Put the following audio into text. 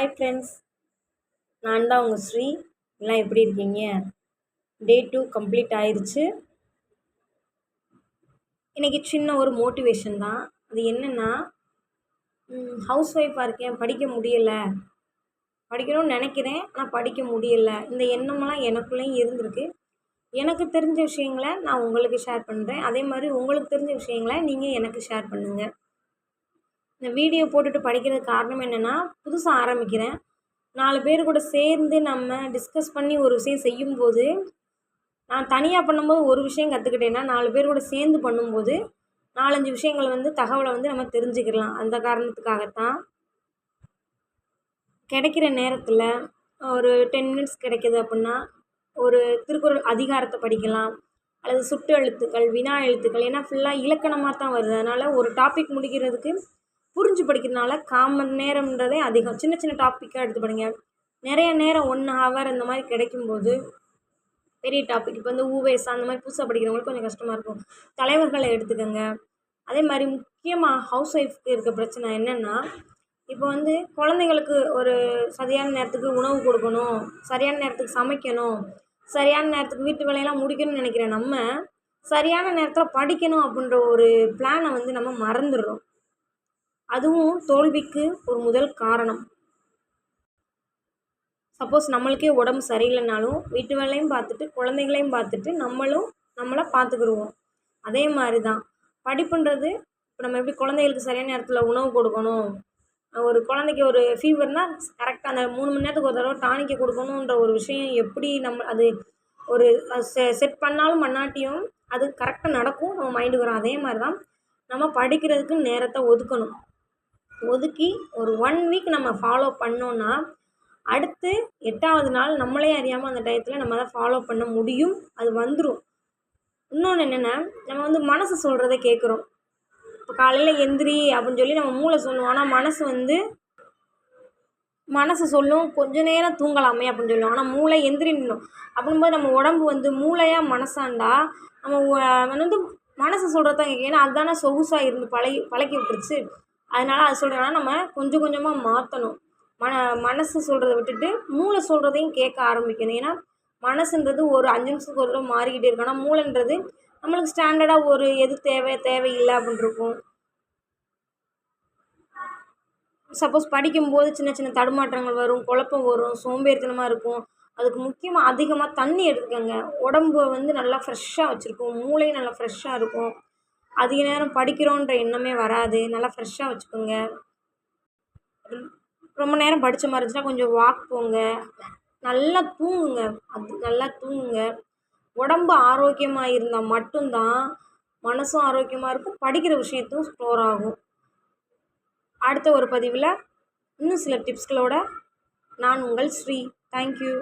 Hi friends நான் தான் உங்கள் ஸ்ரீ. எல்லாம் எப்படி இருக்கீங்க? டே டூ கம்ப்ளீட் ஆயிடுச்சு இன்றைக்கி சின்ன ஒரு மோட்டிவேஷன் தான். அது என்னென்னா ஹவுஸ் ஒய்ஃபாக இருக்கேன். படிக்க முடியலை. படிக்கணும்னு நினைக்கிறேன். ஆனால் படிக்க முடியலை. இந்த எண்ணமெல்லாம் எனக்குள்ளேயும் இருந்திருக்கு. எனக்கு தெரிஞ்ச விஷயங்களை நான் உங்களுக்கு ஷேர் பண்ணுறேன் அதே மாதிரி உங்களுக்கு தெரிஞ்ச விஷயங்களை நீங்கள் எனக்கு ஷேர் பண்ணுங்கள் இந்த வீடியோ போட்டுட்டு படிக்கிறதுக்கு காரணம் என்னென்னா புதுசாக ஆரம்பிக்கிறேன். நாலு பேர் கூட சேர்ந்து நம்ம டிஸ்கஸ் பண்ணி ஒரு விஷயம் செய்யும்போது நான் தனியாக பண்ணும்போது ஒரு விஷயம் கற்றுக்கிட்டேன்னா நாலு பேர் கூட சேர்ந்து பண்ணும்போது நாலஞ்சு விஷயங்கள் வந்து தகவலை வந்து நம்ம தெரிஞ்சுக்கலாம் அந்த காரணத்துக்காகத்தான் கிடைக்கிற நேரத்தில் ஒரு டென் மினிட்ஸ் கிடைக்கிது அப்படின்னா ஒரு திருக்குறள் அதிகாரத்தை படிக்கலாம் அல்லது சுட்டு எழுத்துக்கள் வினா எழுத்துக்கள் ஏன்னா ஃபுல்லாக இலக்கணமாக தான் வருது. அதனால் ஒரு டாபிக் முடிக்கிறதுக்கு புரிஞ்சு படிக்கிறதுனால காமன் நேரம்ன்றதே அதிகம். சின்ன சின்ன டாப்பிக்காக எடுத்து படிங்க. நிறைய நேரம் ஒன் ஹவர் இந்த மாதிரி கிடைக்கும்போது பெரிய டாபிக் இப்போ வந்து ஊவேஸ் அந்த மாதிரி புதுசாக படிக்கிறவங்களுக்கு கொஞ்சம் கஷ்டமாக இருக்கும். தலைவர்களை எடுத்துக்கோங்க. அதே மாதிரி முக்கியமாக ஹவுஸ் ஒய்ஃப்க்கு இருக்க பிரச்சனை என்னென்னா இப்போ வந்து குழந்தைங்களுக்கு ஒரு சரியான நேரத்துக்கு உணவு கொடுக்கணும் சரியான நேரத்துக்கு சமைக்கணும் சரியான நேரத்துக்கு வீட்டு வேலையெல்லாம் முடிக்கணும்னு நினைக்கிற நம்ம சரியான நேரத்தில் படிக்கணும் அப்படின்ற ஒரு பிளானை வந்து நம்ம மறந்துடுறோம். அதுவும் தோல்விக்கு ஒரு முதல் காரணம். சப்போஸ் நம்மளுக்கே உடம்பு சரியில்லைனாலும் வீட்டு வேலையும் பார்த்துட்டு குழந்தைகளையும் பார்த்துட்டு நம்மளும் நம்மளை பார்த்துக்குருவோம். அதே மாதிரி தான் படிப்புன்றது இப்போ நம்ம எப்படி குழந்தைகளுக்கு சரியான நேரத்தில் உணவு கொடுக்கணும்? ஒரு குழந்தைக்கு ஒரு ஃபீவர்னால் கரெக்டாக அந்த மூணு மணி நேரத்துக்கு ஒரு தடவை டானிக்கை கொடுக்கணுன்ற ஒரு விஷயம் எப்படி நம்ம அது ஒரு செ செட் பண்ணாலும் பண்ணாட்டியும் அது கரெக்டாக நடக்கும். நம்ம மைண்டுக்கு வரும். அதே மாதிரி தான் நம்ம படிக்கிறதுக்கு நேரத்தை ஒதுக்கணும். ஒதுக்கி ஒரு ஒன் வீக் நம்ம ஃபாலோ பண்ணோன்னா அடுத்து எட்டாவது நாள் நம்மளே அறியாமல் அந்த டயத்தில் நம்ம அதை ஃபாலோ பண்ண முடியும். அது வந்துடும் இன்னொன்று என்னென்னா நம்ம வந்து மனசு சொல்கிறத கேட்குறோம் இப்போ காலையில் எந்திரி அப்படின்னு சொல்லி நம்ம மூளை சொல்லுவோம். ஆனால் மனசு வந்து மனசு சொல்லும் கொஞ்ச நேரம் தூங்கலாமே அப்படின்னு சொல்லுவோம். ஆனால் மூளை எந்திரிடணும் அப்படின்போது நம்ம உடம்பு வந்து மூளையாக மனசாண்டா நம்ம வந்து மனசு சொல்கிறதான் கேட்க ஏன்னா அதுதானே சொகுசாக இருந்து பழகி பழக்கி விட்டுருச்சு. அதனால் அது சொல்கிறேன்னா நம்ம கொஞ்சம் கொஞ்சமாக மாற்றணும் மன மனசு சொல்கிறத விட்டுட்டு மூளை சொல்கிறதையும் கேட்க ஆரம்பிக்கணும். ஏன்னா மனசுன்றது ஒரு அஞ்சு நிமிஷத்துக்கு ஒரு தடவை மாறிக்கிட்டே இருக்கும். ஆனால் மூளைன்றது நம்மளுக்கு ஸ்டாண்டர்டாக ஒரு எது தேவை தேவையில்லை அப்படின்னு இருக்கும். சப்போஸ் படிக்கும்போது சின்ன சின்ன தடுமாற்றங்கள் வரும் குழப்பம் வரும் சோம்பேறித்தனமாக இருக்கும். அதுக்கு முக்கியமாக அதிகமாக தண்ணி எடுத்துக்கோங்க. உடம்பு வந்து நல்லா ஃப்ரெஷ்ஷாக வச்சுருக்கும். மூளையும் நல்லா ஃப்ரெஷ்ஷாக இருக்கும். அதிக நேரம் படிக்கிறோன்ற எண்ணமே வராது. நல்லா ஃப்ரெஷ்ஷாக வச்சுக்கோங்க. ரொம்ப நேரம் படித்த மாதிரி இருந்துச்சுன்னா கொஞ்சம் வாக் போங்க. நல்லா தூங்குங்க. அது நல்லா தூங்குங்க. உடம்பு ஆரோக்கியமாக இருந்தால் மட்டும்தான் மனசும் ஆரோக்கியமாக இருக்கும். படிக்கிற விஷயத்தும் ஸ்டோர் ஆகும். அடுத்த ஒரு பதிவில் இன்னும் சில டிப்ஸ்களோட நான் உங்கள் ஸ்ரீ. தேங்க்யூ